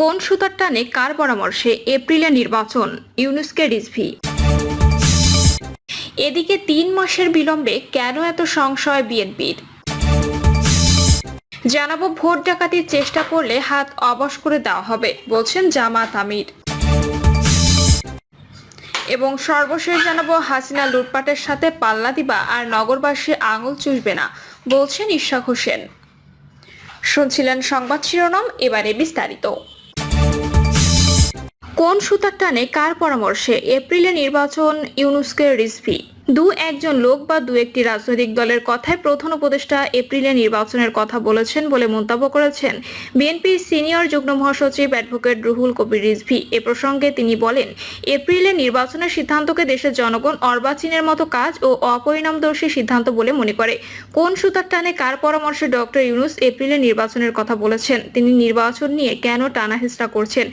কোন সুতার টানে কার পরামর্শে এপ্রিলে নির্বাচন? ইউনুসকে রিজভি। এদিকে তিন মাসের বিলম্বে কেন এত সংশয় বিএনপির? জানাব ভোট ডাকাতির চেষ্টা করলে হাত অবশ করে দেওয়া হবে, বলছেন জামাত আমির। এবং সর্বশেষ জানাব হাসিনা লুটপাটের সাথে পাল্লা দিবা আর নগরবাসী আঙুল চুষবে না, বলছেন ইশাক হোসেন। শুনছিলেন সংবাদ শিরোনাম, এবারে বিস্তারিত। কোন সুতার টানে কার পরামর্শে এপ্রিলে নির্বাচন ইউনুস্কের রিজভি? দু একজন লোক বা দু একটি রাজনৈতিক দলের কথায় প্রধান উপদেষ্টা এপ্রিলে নির্বাচনের কথা বলেছেন বলে মন্তব্য করেছেন। বিএনপির সিনিয়র যুগ্ম মহাসচিব অ্যাডভোকেট রুহুল কবির রিজভি। এ প্রসঙ্গে তিনি বলেন, এপ্রিলে নির্বাচনের সিদ্ধান্তকে দেশের জনগণ অর্বাচীনের মতো কাজ ও অপরিণামদর্শী সিদ্ধান্ত বলে মনে করে। কোন সুতার টানে কার পরামর্শে ডক্টর ইউনুস এপ্রিলে নির্বাচনের কথা বলেছেন? তিনি নির্বাচন নিয়ে কেন টানাহেসরা করছেন?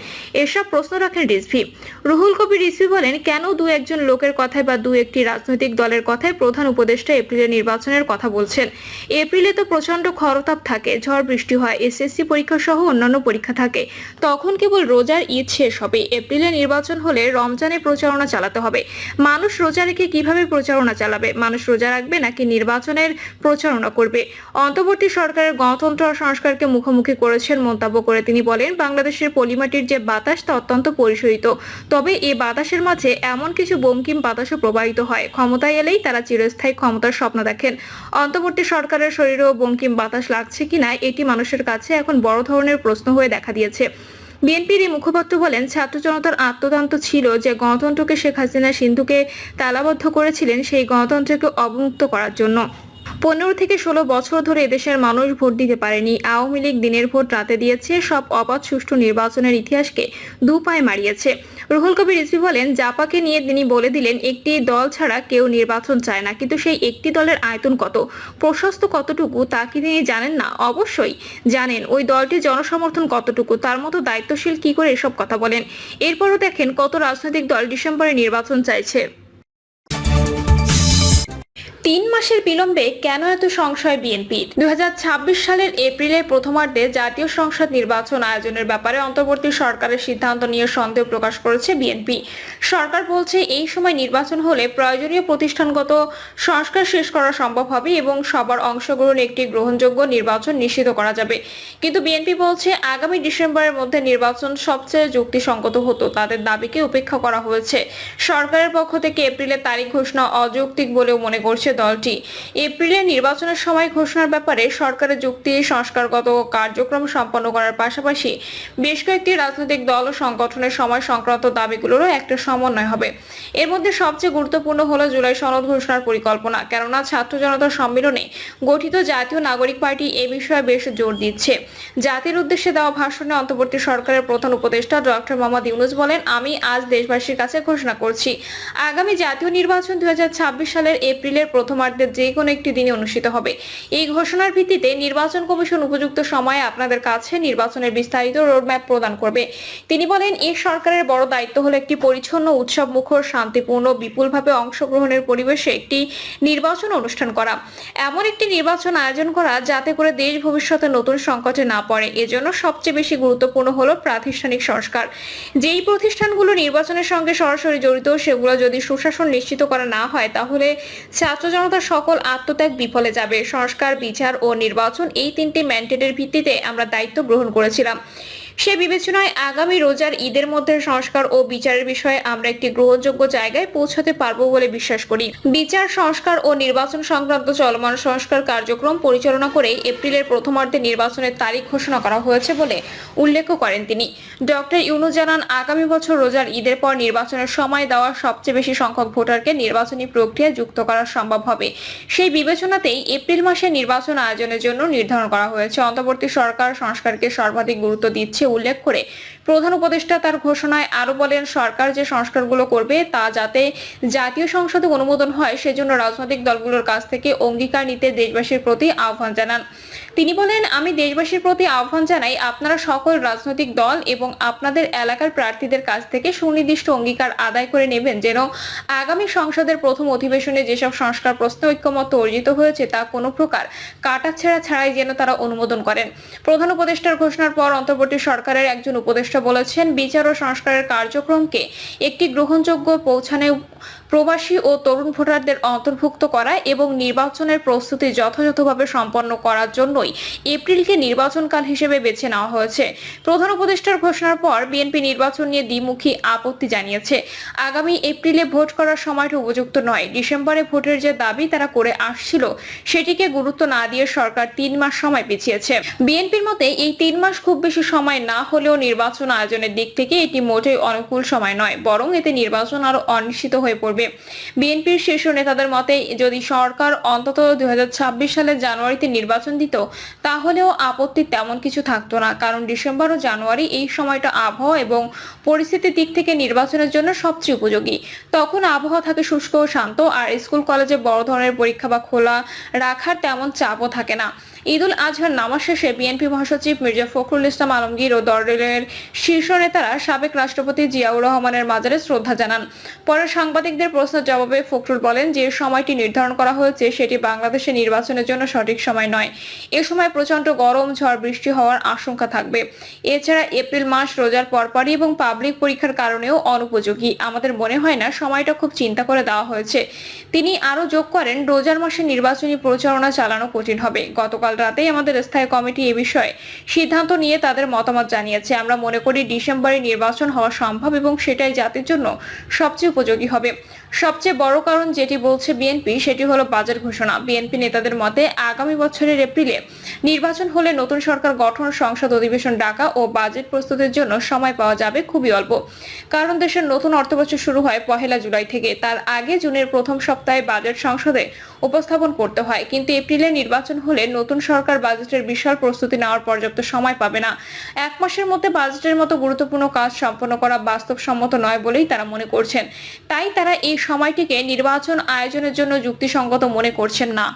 এসব প্রশ্ন রাখেন রিজভি। রুহুল কবির রিজভি বলেন, কেন দু একজন লোকের কথায় বা দু একটি রাজনৈতিক দলের কথায় প্রধান উপদেষ্টা এপ্রিলে নির্বাচনের কথা বলছেন। এপ্রিলে তো প্রচণ্ড খরতাপ থাকে, ঝড় বৃষ্টি হয়, এসএসসি পরীক্ষা সহ অন্যান্য পরীক্ষা থাকে। তখন কেবল রোজার ঈদ শেষ হবে। এপ্রিলে নির্বাচন হলে রমজানে প্রচারণা চালাতে হবে। মানুষ রোজা রেখে কীভাবে প্রচারণা চালাবে? মানুষ রোজা রাখবে নাকি নির্বাচনের প্রচারণা করবে? অন্তর্বর্তী সরকারের গণতন্ত্র সংস্কারকে মুখোমুখি করেছেন মন্তব্য করে তিনি বলেন, বাংলাদেশের পলিমাটির যে বাতাস তা অত্যন্ত পরিশোধিত। তবে এ বাতাসের মাঝে এমন কিছু বোমকিম বাতাসও প্রবাহিত হয়। ক্ষমতায় এলেই তারা চিরস্থায়ী ক্ষমতার স্বপ্ন দেখেন। অন্তর্বর্তী সরকারের শরীরেও বঙ্কিম বাতাস লাগছে কিনা, এটি মানুষের কাছে এখন বড় ধরনের প্রশ্ন হয়ে দেখা দিয়েছে। বিএনপির এই মুখপাত্র বলেন, ছাত্র জনতার আত্মতন্ত্র ছিল যে গণতন্ত্রকে শেখ হাসিনা সিন্ধুকে তালাবদ্ধ করেছিলেন সেই গণতন্ত্রকে অবমুক্ত করার জন্য। পনেরো থেকে ষোলো বছর ধরে এদেশের মানুষ ভোট দিতে পারেনি। আওয়ামী লীগ দিনের ভোট রাতে দিয়েছে, সব অবাধ সুষ্ঠু নির্বাচনের ইতিহাসকে দু পায়ে মারিয়েছে। রুহুল কবির রিজভি বলেন, জাপাকে নিয়ে তিনি বলে দিলেন, একটি দল ছাড়া কেউ নির্বাচন চায় না, কিন্তু সেই একটি দলের আয়তন কত, প্রশস্ত কতটুকু তা কি তিনি জানেন না? অবশ্যই জানেন, ওই দলটির জনসমর্থন কতটুকু, তার মতো দায়িত্বশীল কি করে এসব কথা বলেন? এরপরও দেখেন, কত রাজনৈতিক দল ডিসেম্বরে নির্বাচন চাইছে। তিন মাসের বিলম্বে কেন এত সংশয় বিএনপির দুই হাজার ছাব্বিশ সালের এপ্রিলের প্রথমার্ধে জাতীয় সংসদ নির্বাচন আয়োজনের ব্যাপারে অন্তর্বর্তী সরকারের সিদ্ধান্ত নিয়ে সন্দেহ প্রকাশ করেছে বিএনপি। সরকার বলছে, এই সময় নির্বাচন হলে প্রয়োজনীয় প্রতিষ্ঠানগত সংস্কার শেষ করা সম্ভব হবে এবং সবার অংশগ্রহণ একটি গ্রহণযোগ্য নির্বাচন নিশ্চিত করা যাবে। কিন্তু বিএনপি বলছে, আগামী ডিসেম্বরের মধ্যে নির্বাচন সবচেয়ে যুক্তিসঙ্গত হতো, তাদের দাবিকে উপেক্ষা করা হয়েছে। সরকারের পক্ষ থেকে এপ্রিলের তারিখ ঘোষণা অযৌক্তিক বলেও মনে করছে দলটি। এপ্রিলে নির্বাচনের সময় ঘোষণার ব্যাপারে সরকারের যুক্তি, সংস্কারগত কার্যক্রম সম্পন্ন করার পাশাপাশি বেশ কয়েকটি রাজনৈতিক দল ও সংগঠনের সময় সংক্রান্ত দাবিগুলোরও একটা সমন্বয় হবে। এর মধ্যে সবচেয়ে গুরুত্বপূর্ণ হলো জুলাই সনদ ঘোষণার পরিকল্পনা। কেননা, ছাত্র জনতার সম্মেলনে গঠিত জাতীয় নাগরিক পার্টি এ বিষয়ে বেশ জোর দিচ্ছে। জাতির উদ্দেশ্যে দেওয়া ভাষণে অন্তর্বর্তী সরকারের প্রধান উপদেষ্টা ডক্টর মোহাম্মদ ইউনুস বলেন, আমি আজ দেশবাসীর কাছে ঘোষণা করছি। আগামী জাতীয় নির্বাচন দুই হাজার ছাব্বিশ সালের এপ্রিলের প্রথমার্ধের যে কোনো একটি দিনে অনুষ্ঠিত হবে। এই ঘোষণার ভিত্তিতে নির্বাচন কমিশন উপযুক্ত সময়ে আপনাদের কাছে নির্বাচনের বিস্তারিত রোডম্যাপ প্রদান করবে। তিনি বলেন এই সরকারের বড় দায়িত্ব হলো একটি পরিচ্ছন্ন উৎসব মুখর শান্তিপূর্ণ, বিপুলভাবে অংশগ্রহণের পরিবেশে একটি নির্বাচন অনুষ্ঠান করা। এমন একটি নির্বাচন আয়োজন করা যাতে করে দেশ ভবিষ্যতে নতুন সংকটে না পড়ে। এজন্য সবচেয়ে বেশি গুরুত্বপূর্ণ হলো প্রাতিষ্ঠানিক সংস্কার যেই প্রতিষ্ঠানগুলো নির্বাচনের সঙ্গে সরাসরি জড়িত, সেগুলো যদি সুশাসন নিশ্চিত করা না হয়, তাহলে ছাত্র জনতার সকল আত্মত্যাগ বিফলে যাবে। সংস্কার, বিচার ও নির্বাচন এই তিনটি ম্যান্ডেটের ভিত্তিতে আমরা দায়িত্ব গ্রহণ করেছিলাম। সে বিবেচনায় আগামী রোজার ঈদের মধ্যে সংস্কার ও বিচারের বিষয়ে আমরা একটি গ্রহণযোগ্য জায়গায় পৌঁছাতে পারব বলে বিশ্বাস করি। বিচার, সংস্কার ও নির্বাচন সংক্রান্ত চলমান সংস্কার কার্যক্রম পরিচালনা করে এপ্রিলের প্রথমার্ধে নির্বাচনের তারিখ ঘোষণা করা হয়েছে বলে উল্লেখ করেন তিনি। ডক্টর ইউনু জানান, আগামী বছর রোজার ঈদের পর নির্বাচনের সময় দেওয়া সবচেয়ে বেশি সংখ্যক ভোটারকে নির্বাচনী প্রক্রিয়ায় যুক্ত করা সম্ভব হবে। সেই বিবেচনাতেই এপ্রিল মাসে নির্বাচন আয়োজনের জন্য নির্ধারণ করা হয়েছে। অন্তর্বর্তী সরকার সংস্কারকে সর্বাধিক গুরুত্ব দিচ্ছে উল্লেখ করে প্রধান উপদেষ্টা তার ঘোষণায় আরও বলেন, সরকার যে সংস্কারগুলো করবে তা যাতে জাতীয় সংসদে অনুমোদন হয়, সেজন্য রাজনৈতিক দলগুলোর কাছ থেকে অঙ্গীকার নিতে দেশবাসীর প্রতি আহ্বান জানান। তিনি বলেন, আমি দেশবাসীর প্রতি আহ্বান জানাই, আপনারা সকল রাজনৈতিক দল এবং আপনাদের এলাকার প্রার্থীদের কাছ থেকে সুনির্দিষ্ট অঙ্গীকার আদায় করে নেবেন, যেন আগামী সংসদের প্রথম অধিবেশনে যেসব সংস্কার প্রশ্ন ঐক্যমত অর্জিত হয়েছে তা কোনো প্রকার কাটাছেড়া ছাড়াই যেন তারা অনুমোদন করেন। প্রধান উপদেষ্টার ঘোষণার পর অন্তর্বর্তী সরকারের একজন উপদেষ্টা বলেছেন বিচার ও সংস্কারের কার্যক্রমকে একটি গ্রহণযোগ্য পৌঁছানে প্রবাসী ও তরুণ ভোটারদের অন্তর্ভুক্ত করা এবং নির্বাচনের প্রস্তুতি যথাযথভাবে সম্পন্ন করার জন্যই এপ্রিলকে নির্বাচনকাল হিসেবে বেছে নেওয়া হয়েছে। প্রধান উপদেষ্টার ঘোষণার পর বিএনপি নির্বাচন নিয়ে দ্বিমুখী আপত্তি জানিয়েছে। আগামী এপ্রিলে ভোট করার সময়টা উপযুক্ত নয়। ডিসেম্বরে ভোটের যে দাবি তারা করে আসছিল, সেটিকে গুরুত্ব না দিয়ে সরকার তিন মাস সময় পিছিয়েছে। বিএনপির মতে এই তিন মাস খুব বেশি সময় না হলেও নির্বাচন আয়োজনের দিক থেকে এটি মোটেই অনুকূল সময় নয়, বরং এতে নির্বাচন আরও অনিশ্চিত হয়ে পড়বে বিএনপির শীর্ষ নেতাদের মতে, যদি সরকার অন্তত দুই সালের জানুয়ারিতে নির্বাচন দিত, তাহলেও আপত্তি তেমন কিছু থাকতো না। কারণ ডিসেম্বর ও জানুয়ারি এই সময়টা আবহাওয়া এবং পরিস্থিতির দিক থেকে নির্বাচনের জন্য সবচেয়ে উপযোগী। তখন আবহাওয়া থাকে শুষ্ক ও শান্ত, আর স্কুল, কলেজে বড় ধরনের পরীক্ষা বা খোলা রাখার তেমন চাপও থাকে না। ঈদুল আজহার নামাজ শেষে বিএনপি মহাসচিব মির্জা ফখরুল ইসলাম আলমগীর ও দলের শীর্ষ নেতারা সাবেক রাষ্ট্রপতি জিয়াউর রহমানের মাজারে শ্রদ্ধা জানান। পরে সাংবাদিকদের প্রশ্নের জবাবে ফখরুল বলেন যে, সময়টি নির্ধারণ করা হয়েছে, সেটি বাংলাদেশে নির্বাচনের জন্য সঠিক সময় নয়। এ সময় প্রচণ্ড গরম, ঝড়, বৃষ্টি হওয়ার আশঙ্কা থাকবে। এছাড়া এপ্রিল মাস রোজার পরপরই এবং পাবলিক পরীক্ষার কারণেও অনুপযোগী। আমাদের মনে হয় না, সময়টা খুব চিন্তা করে দেওয়া হয়েছে। তিনি আরও যোগ করেন, রোজার মাসে নির্বাচনী প্রচারণা চালানো কঠিন হবে। গতকাল রাতেই আমাদের স্থায়ী কমিটি এ বিষয়ে সিদ্ধান্ত নিয়ে তাদের মতামত জানিয়েছে। আমরা মনে করি ডিসেম্বরে নির্বাচন হওয়া সম্ভব এবং সেটাই জাতির জন্য সবচেয়ে উপযোগী হবে। সবচেয়ে বড় কারণ যেটি বলছে বিএনপি, সেটি হলো বাজেট ঘোষণা। বিএনপি নেতাদের মতে, আগামী বছরের এপ্রিলে নির্বাচন হলে নতুন সরকার গঠন, সংসদ অধিবেশন ডাকা ও বাজেট প্রস্তুতের জন্য সময় পাওয়া যাবে খুবই অল্প। কারণ দেশের নতুন অর্থবছর শুরু হয় পহেলা জুলাই থেকে। তার আগে জুনের প্রথম সপ্তাহে বাজেট সংসদে উপস্থাপন করতে হয়। কিন্তু এপ্রিলে নির্বাচন হলে নতুন সরকার বাজেটের বিশাল প্রস্তুতি নেওয়ার পর্যাপ্ত সময় পাবে না। এক মাসের মধ্যে বাজেটের মতো গুরুত্বপূর্ণ কাজ সম্পন্ন করা বাস্তবসম্মত নয় বলেই তারা মনে করছেন। তাই তারা এই সময়টিকে নির্বাচন আয়োজনের জন্য যুক্তিসঙ্গত মনে করছেন না।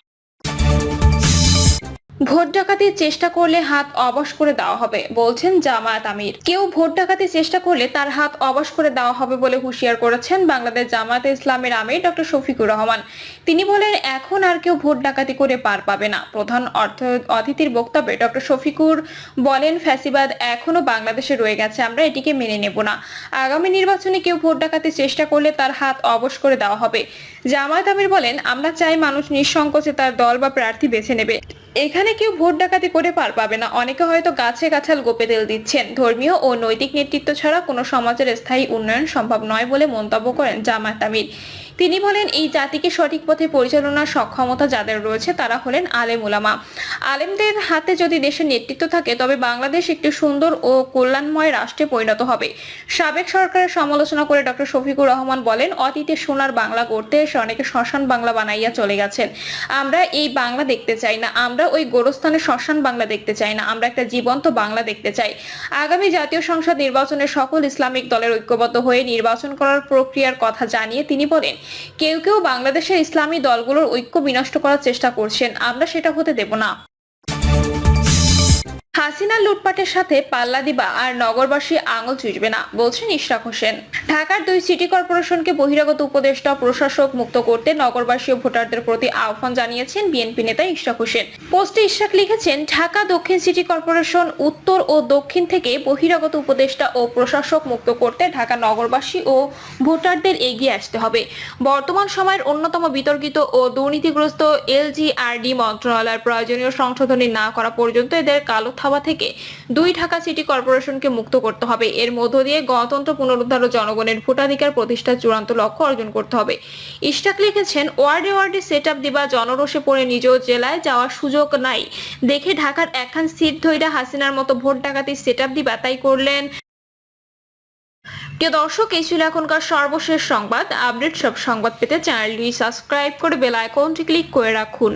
ভোট ডাকাতির চেষ্টা করলে হাত অবশ করে দেওয়া হবে, বলছেন জামায়াত আমির। কেউ ভোট ডাকাতির চেষ্টা করলে তার হাত অবশ করে দেওয়া হবে বলে হুঁশিয়ার করেছেন বাংলাদেশ জামায়াতে ইসলামের আমির ডক্টর শফিকুর রহমান। তিনি বলেন, এখন আর কেউ ভোট ডাকাতি করে পার পাবে না। প্রধান অর্থ অতিথির বক্তব্যে ডক্টর শফিকুর বলেন, ফ্যাসিবাদ এখনও বাংলাদেশে রয়ে গেছে, আমরা এটিকে মেনে নেব না। আগামী নির্বাচনে কেউ ভোট ডাকাতির চেষ্টা করলে তার হাত অবশ করে দেওয়া হবে। জামায়াত আমির বলেন, আমরা চাই মানুষ নিঃসংকোচে তার দল বা প্রার্থী বেছে নেবে। এখানে কেউ ভোট ডাকাতি করে পার পাবে না। অনেকে হয়তো গাছে গাছাল গোপে তেল দিচ্ছেন। ধর্মীয় ও নৈতিক নেতৃত্ব ছাড়া কোনো সমাজের স্থায়ী উন্নয়ন সম্ভব নয় বলে মন্তব্য করেন জামায়াত আমির। তিনি বলেন, এই জাতিকে সঠিক পথে পরিচালনার সক্ষমতা যাদের রয়েছে, তারা হলেন আলেম উলামা। আলেমদের হাতে যদি দেশের নেতৃত্ব থাকে, তবে বাংলাদেশ একটি সুন্দর ও কল্যাণময় রাষ্ট্রে পরিণত হবে। সাবেক সরকারের সমালোচনা করে ডক্টর শফিকুর রহমান বলেন, অতীতে সোনার বাংলা করতে এসে অনেকে শ্মশান বাংলা বানাইয়া চলে গেছেন। আমরা এই বাংলা দেখতে চাই না, আমরা ওই গোরস্থানে শ্মশান বাংলা দেখতে চাই না, আমরা একটা জীবন্ত বাংলা দেখতে চাই। আগামী জাতীয় সংসদ নির্বাচনে সকল ইসলামিক দলের ঐক্যবদ্ধ হয়ে নির্বাচন করার প্রক্রিয়ার কথা জানিয়ে তিনি বলেন কেউ কেউ বাংলাদেশের ইসলামী দলগুলোর ঐক্য বিনষ্ট করার চেষ্টা করছেন। আমরা সেটা হতে দেব না। হাসিনা লুটপাটের সাথে পাল্লা দিবা আর নগরবাসী আঙুল চুষবে না, বলছেন ইশরাক হোসেন। ঢাকার দুই সিটি কর্পোরেশনকে বহিরাগত উপদেষ্টা প্রশাসক মুক্ত করতে নগরবাসী ও ভোটারদের প্রতি আহ্বান জানিয়েছেন বিএনপি নেতা ইশরাক হোসেন। পোস্টে ইশরাক লিখেছেন, ঢাকা দক্ষিণ সিটি কর্পোরেশন উত্তর ও দক্ষিণ থেকে বহিরাগত উপদেষ্টা ও প্রশাসক মুক্ত করতে ঢাকা নগরবাসী ও ভোটারদের এগিয়ে আসতে হবে। বর্তমান সময়ের অন্যতম বিতর্কিত ও দুর্নীতিগ্রস্ত এলজিআরডি মন্ত্রণালয়ের প্রয়োজনীয় সংশোধনী না করা পর্যন্ত এদের কালো থাবা থেকে দুই ঢাকা সিটি কর্পোরেশনকে মুক্ত করতে হবে। এর মধ্য দিয়ে গণতন্ত্র পুনরুদ্ধার ও জনগণের ভোটাধিকার প্রতিষ্ঠার চূড়ান্ত লক্ষ্য অর্জন করতে হবে। ইস্টাক লিখেছেন, ওয়ার্ডে ওয়ার্ডে সেট আপ দিবা, জনরোষে পড়ে নিজ জেলায় যাওয়ার সুযোগ নাই। দেখে ঢাকার একখান সিট ধৈরা হাসিনার মতো ভোট ডাকাতি সেট আপ দিবা, তাই করলেন। প্রিয় দর্শক, এই ছিল এখনকার সর্বশেষ সংবাদ। আপডেট সব সংবাদ পেতে চ্যানেলটি সাবস্ক্রাইব করে বেল আইকনটি ক্লিক করে রাখুন।